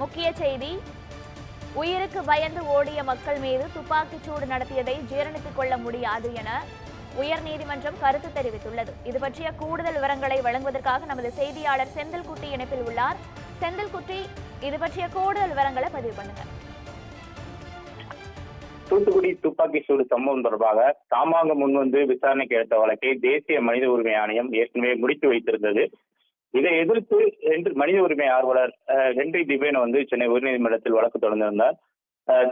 முக்கிய செய்தி. உயிருக்கு பயந்து ஓடிய மக்கள் மீது துப்பாக்கிச் சூடு நடத்தியதை ஜீரணித்துக் கொள்ள முடியாது என உயர்நீதிமன்றம் கருத்து தெரிவித்துள்ளது. இது பற்றிய கூடுதல் விவரங்களை வழங்குவதற்காக நமது செய்தியாளர் செந்தில்குட்டி இணைப்பில் உள்ளார். செந்தில்குட்டி இது பற்றிய கூடுதல் விவரங்களை பதிவு பண்ணுங்க. தூத்துக்குடி துப்பாக்கி சூடு சம்பவம் தொடர்பாக தாமாக முன்வந்து விசாரணைக்கு எடுத்த வழக்கை தேசிய மனித உரிமை ஆணையம் ஏற்கனவே முடித்து வைத்திருந்தது. இதை எதிர்த்து என்று மனித உரிமை ஆர்வலர் அஹ், ஹென்றி திபேன் வந்து சென்னை உயர்நீதிமன்றத்தில் வழக்கு தொடர்ந்திருந்தார்.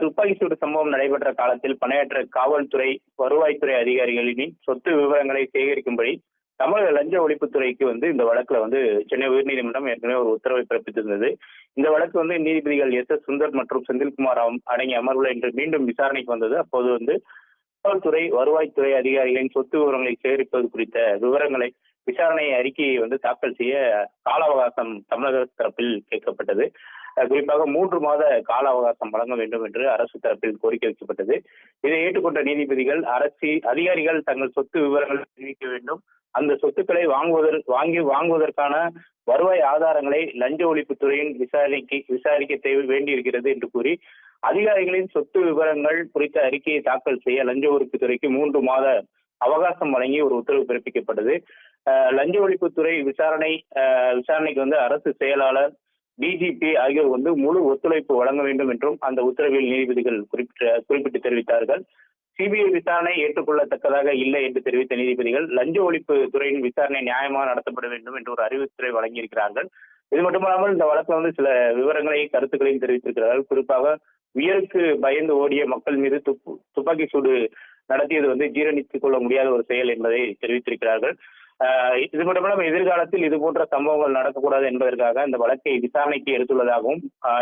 துப்பாக்கி சூடு சம்பவம் நடைபெற்ற காலத்தில் பணியாற்ற காவல்துறை வருவாய்த்துறை அதிகாரிகளின் சொத்து விவரங்களை சேகரிக்கும்படி தமிழக லஞ்ச ஒழிப்புத்துறைக்கு வந்து இந்த வழக்குல வந்து சென்னை உயர்நீதிமன்றம் ஏற்கனவே ஒரு உத்தரவை பிறப்பித்திருந்தது. இந்த வழக்கு வந்து நீதிபதிகள் எஸ் எஸ் சுந்தர் மற்றும் செந்தில்குமார் அடங்கிய அமர்வுல இன்று மீண்டும் விசாரணைக்கு வந்தது. அப்போது வந்து காவல்துறை வருவாய்த்துறை அதிகாரிகளின் சொத்து விவரங்களை சேகரிப்பது குறித்த விவரங்களை விசாரணை அறிக்கையை வந்து தாக்கல் செய்ய கால அவகாசம் தமிழக தரப்பில் கேட்கப்பட்டது. குறிப்பாக மூன்று மாத கால அவகாசம் வழங்க வேண்டும் என்று அரசு தரப்பில் கோரிக்கை வைக்கப்பட்டது. இதை ஏற்றுக்கொண்ட நீதிபதிகள் அரசு அதிகாரிகள் தங்கள் சொத்து விவரங்களை தெரிவிக்க வேண்டும். அந்த சொத்துக்களை வாங்குவதற்கு வாங்கி வாங்குவதற்கான வருவாய் ஆதாரங்களை லஞ்ச ஒழிப்புத்துறையின் விசாரணைக்கு விசாரிக்க தேவை வேண்டியிருக்கிறது என்று கூறி அதிகாரிகளின் சொத்து விவரங்கள் குறித்த அறிக்கையை தாக்கல் செய்ய லஞ்ச ஒழிப்புத்துறைக்கு மூன்று மாத அவகாசம் வழங்கி ஒரு உத்தரவு பிறப்பிக்கப்பட்டது. லஞ்ச ஒழிப்புத்துறை விசாரணை அஹ், விசாரணைக்கு வந்து அரசு செயலாளர் டிஜிபி ஆகியோர் வந்து முழு ஒத்துழைப்பு வழங்க வேண்டும் என்றும் அந்த உத்தரவில் நீதிபதிகள் குறிப்பிட்ட குறிப்பிட்டு தெரிவித்தார்கள். சிபிஐ விசாரணை ஏற்றுக்கொள்ளத்தக்கதாக இல்லை என்று தெரிவித்த நீதிபதிகள் லஞ்ச ஒழிப்பு துறையின் விசாரணை நியாயமாக நடத்தப்பட வேண்டும் என்று ஒரு அறிவுத்துறை வழங்கியிருக்கிறார்கள். இது மட்டுமல்லாமல் இந்த வழக்கில் வந்து சில விவரங்களை கருத்துக்களையும் தெரிவித்திருக்கிறார்கள். குறிப்பாக உயருக்கு பயந்து ஓடிய மக்கள் மீது துப்பு துப்பாக்கி சூடு நடத்தியது வந்து ஜீரணித்துக் கொள்ள முடியாத ஒரு செயல் என்பதை தெரிவித்திருக்கிறார்கள். இது மட்டுமல்லாமல் எதிர்காலத்தில் இது போன்ற சம்பவங்கள் நடக்கக்கூடாது என்பதற்காக இந்த வழக்கை விசாரணைக்கு எடுத்துள்ளதாகவும்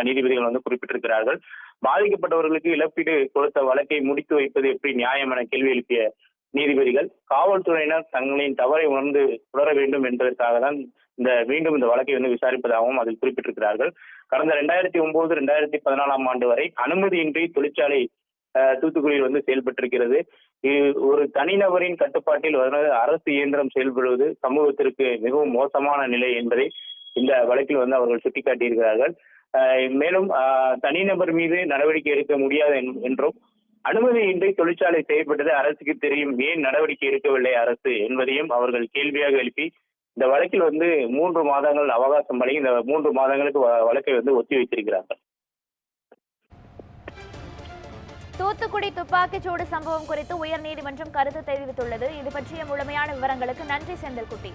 நீதிபதிகள் வந்து குறிப்பிட்டிருக்கிறார்கள். பாதிக்கப்பட்டவர்களுக்கு இழப்பீடு கொடுத்த வழக்கை முடித்து வைப்பது எப்படி நியாயம் என கேள்வி எழுப்பிய நீதிபதிகள் காவல்துறையினர் தங்களின் தவறை உணர்ந்து தொடர வேண்டும் என்பதற்காக தான் இந்த மீண்டும் இந்த வழக்கை வந்து விசாரிப்பதாகவும் அதில் குறிப்பிட்டிருக்கிறார்கள். கடந்த ரெண்டாயிரத்தி ஒன்பது ரெண்டாயிரத்தி பதினாலாம் ஆண்டு வரை அனுமதியின்றி தொழிற்சாலை தூத்துக்குடியில் வந்து செயல்பட்டிருக்கிறது. ஒரு தனிநபரின் கட்டுப்பாட்டில் வந்து அரசு இயந்திரம் செயல்படுவது சமூகத்திற்கு மிகவும் மோசமான நிலை என்பதை இந்த வழக்கில் வந்து அவர்கள் சுட்டிக்காட்டியிருக்கிறார்கள். மேலும் தனிநபர் மீது நடவடிக்கை எடுக்க முடியாது என்- என்றும் அனுமதியின்றி தொழிற்சாலை செய்யப்பட்டது அரசுக்கு தெரியும் ஏன் நடவடிக்கை எடுக்கவில்லை அரசு என்பதையும் அவர்கள் கேள்வியாக எழுப்பி இந்த வழக்கில் வந்து மூன்று மாதங்கள் அவகாசம் வழங்கி இந்த மூன்று மாதங்களுக்கு வ- வழக்கை வந்து ஒத்தி வைத்திருக்கிறார்கள் தூத்துக்குடி துப்பாக்கிச்சூடு சம்பவம் குறித்து உயர்நீதிமன்றம் கருத்து தெரிவித்துள்ளது. இது பற்றிய முழுமையான விவரங்களுக்கு நன்றி செந்தில்குட்டி.